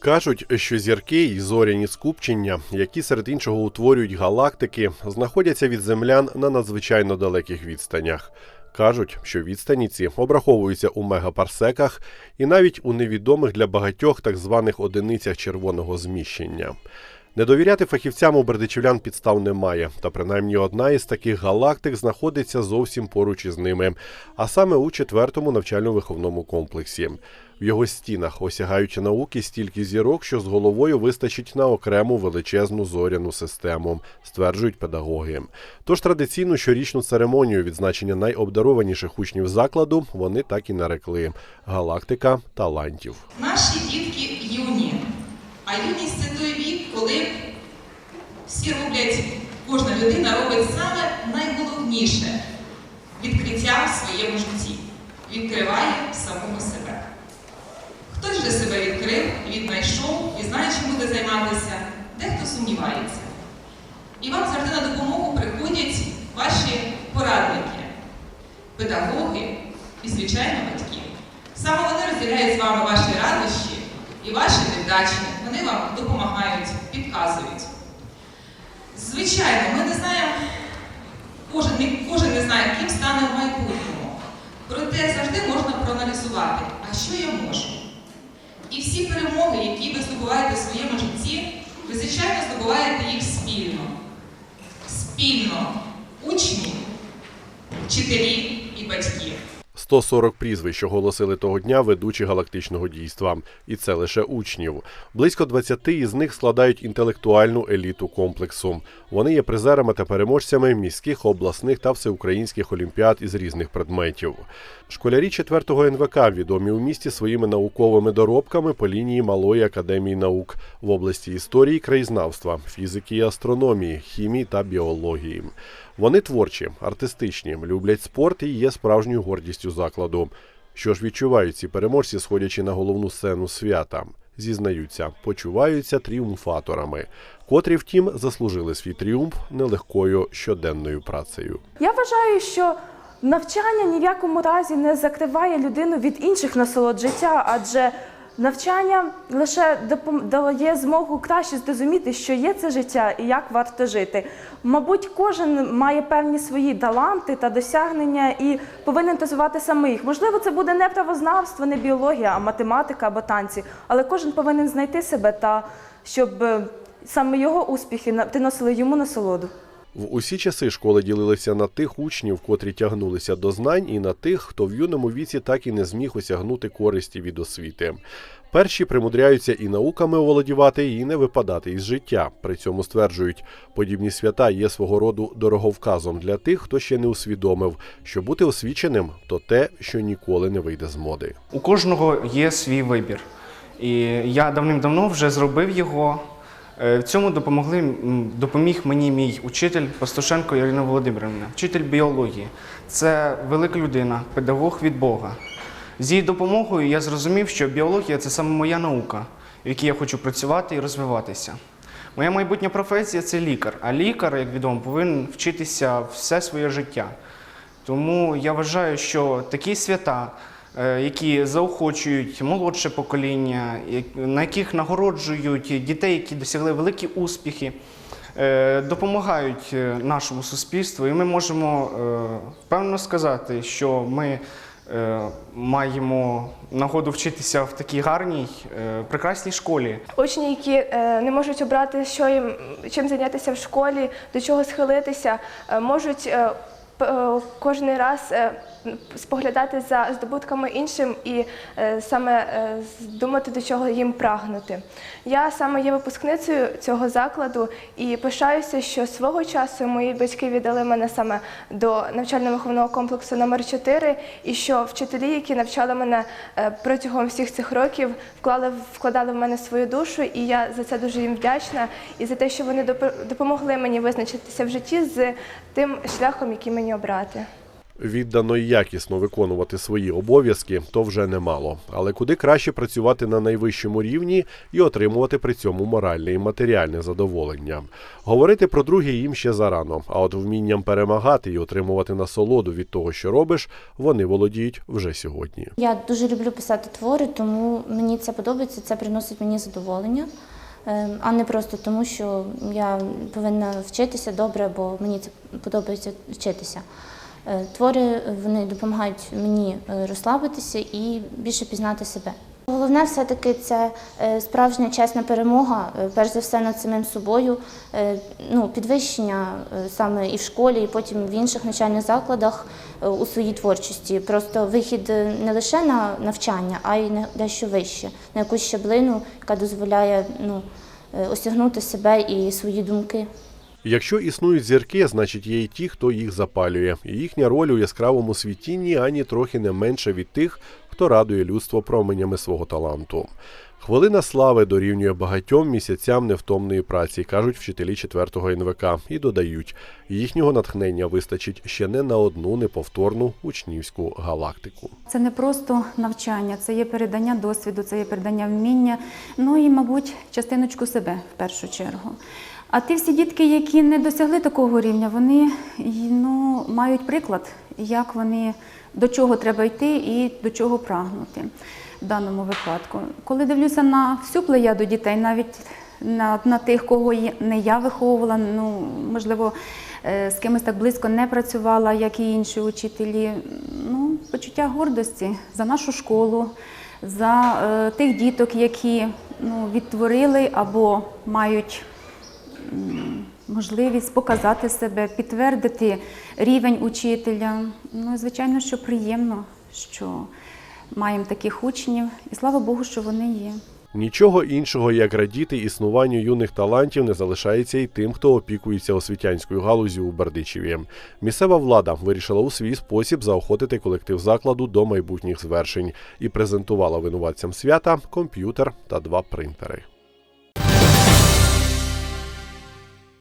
Кажуть, що зірки і зоряні скупчення, які серед іншого утворюють галактики, знаходяться від землян на надзвичайно далеких відстанях. Кажуть, що відстані ці обраховуються у мегапарсеках і навіть у невідомих для багатьох так званих одиницях червоного зміщення. Не довіряти фахівцям у бердичівлян підстав немає, та принаймні одна із таких галактик знаходиться зовсім поруч із ними, а саме у четвертому навчально-виховному комплексі. В його стінах осягають науки стільки зірок, що з головою вистачить на окрему величезну зоряну систему, стверджують педагоги. Тож традиційну щорічну церемонію відзначення найобдарованіших учнів закладу вони так і нарекли галактика талантів. Наші дітки юні, а юність це той вік, коли всі роблять, кожна людина робить саме найголовніше відкриття в своєму житті. Відкриває самого себе. Хтось вже себе відкрив, віднайшов і знає, чим буде займатися, дехто сумнівається. І вам завжди на допомогу приходять ваші порадники, педагоги і, звичайно, батьки. Саме вони розділяють з вами ваші радощі і ваші невдачі. Вони вам допомагають, підказують. Звичайно, ми не знаємо, кожен, кожен не знає, ким стане в майбутньому. Проте завжди можна проаналізувати, а що я можу. І всі перемоги, які ви здобуваєте в своєму житті, ви, звичайно, здобуваєте їх спільно. Спільно учні, вчителі і батьки. 140 прізвищ оголосили того дня ведучі галактичного дійства, і це лише учнів. Близько 20 із них складають інтелектуальну еліту комплексу. Вони є призерами та переможцями міських, обласних та всеукраїнських олімпіад із різних предметів. Школярі 4-го НВК відомі у місті своїми науковими доробками по лінії Малої академії наук в області історії, краєзнавства, фізики і астрономії, хімії та біології. Вони творчі, артистичні, люблять спорт і є справжньою гордістю закладу. Що ж відчувають ці переможці, сходячи на головну сцену свята? Зізнаються, почуваються тріумфаторами, котрі, втім, заслужили свій тріумф нелегкою щоденною працею. Я вважаю, що навчання ні в якому разі не закриває людину від інших насолод життя, адже навчання лише дає змогу краще зрозуміти, що є це життя і як варто жити. Мабуть, кожен має певні свої таланти та досягнення і повинен розвивати саме їх. Можливо, це буде не правознавство, не біологія, а математика або танці, але кожен повинен знайти себе та щоб е, саме його успіхи приносили йому насолоду. В усі часи школи ділилися на тих учнів, котрі тягнулися до знань, і на тих, хто в юному віці так і не зміг осягнути користі від освіти. Перші примудряються і науками оволодівати, і не випадати із життя. При цьому стверджують, подібні свята є свого роду дороговказом для тих, хто ще не усвідомив, що бути освіченим то те, що ніколи не вийде з моди. У кожного є свій вибір. І я давним-давно вже зробив його. Е, В цьому допомогли, допоміг мені мій учитель Пастушенко Ірина Володимирівна, вчитель біології. Це велика людина, педагог від Бога. З її допомогою я зрозумів, що біологія це саме моя наука, в якій я хочу працювати і розвиватися. Моя майбутня професія це лікар, а лікар, як відомо, повинен вчитися все своє життя. Тому я вважаю, що такі свята, які заохочують молодше покоління, на яких нагороджують дітей, які досягли великі успіхи, е, допомагають е, нашому суспільству, і ми можемо е, впевнено сказати, що ми е, маємо нагоду вчитися в такій гарній, е, прекрасній школі. Учні, які е, не можуть обрати, що їм чим зайнятися в школі, до чого схилитися, е, можуть е, е, кожен раз е, споглядати за здобутками іншим і е, саме е, думати, до чого їм прагнути. Я саме є випускницею цього закладу і пишаюся, що свого часу мої батьки віддали мене саме до навчально-виховного комплексу номер 4 і що вчителі, які навчали мене е, протягом всіх цих років, вкладали в мене свою душу, і я за це дуже їм вдячна. І за те, що вони допомогли мені визначитися в житті з тим шляхом, який мені обрати. Віддано і якісно виконувати свої обов'язки то вже немало. Але куди краще працювати на найвищому рівні і отримувати при цьому моральне і матеріальне задоволення. Говорити про друге їм ще зарано, а от вмінням перемагати і отримувати насолоду від того, що робиш, вони володіють вже сьогодні. Я дуже люблю писати твори, тому мені це подобається, це приносить мені задоволення, Е, а не просто тому, що я повинна вчитися добре, бо мені це подобається вчитися. Е, Твори вони допомагають мені е, розслабитися і більше пізнати себе. Головне все-таки це е, справжня чесна перемога, е, перш за все над самим собою, е, ну, підвищення е, саме і в школі, і потім в інших навчальних закладах е, у своїй творчості. Просто вихід е, не лише на навчання, а й на дещо вище, на якусь щаблину, яка дозволяє ну, е, осягнути себе і свої думки. Якщо існують зірки, значить є й ті, хто їх запалює. І їхня роль у яскравому світінні ані трохи не менша від тих, хто радує людство променями свого таланту. Хвилина слави дорівнює багатьом місяцям невтомної праці, кажуть вчителі 4-го НВК, і додають, їхнього натхнення вистачить ще не на одну неповторну учнівську галактику. Це не просто навчання, це є передання досвіду, це є передання вміння, ну і, мабуть, частиночку себе в першу чергу. А ті всі дітки, які не досягли такого рівня, вони ну, мають приклад, як вони до чого треба йти і до чого прагнути в даному випадку. Коли дивлюся на всю плеяду дітей, навіть на, на тих, кого не я виховувала, ну можливо, е, з кимось так близько не працювала, як і інші учителі. Ну, почуття гордості за нашу школу, за е, тих діток, які ну, відтворили або мають можливість показати себе, підтвердити рівень учителя. Ну, звичайно, що приємно, що маємо таких учнів, і слава Богу, що вони є. Нічого іншого, як радіти існуванню юних талантів, не залишається і тим, хто опікується освітянською галузю у Бердичеві. Місцева влада вирішила у свій спосіб заохотити колектив закладу до майбутніх звершень і презентувала винуватцям свята комп'ютер та два принтери.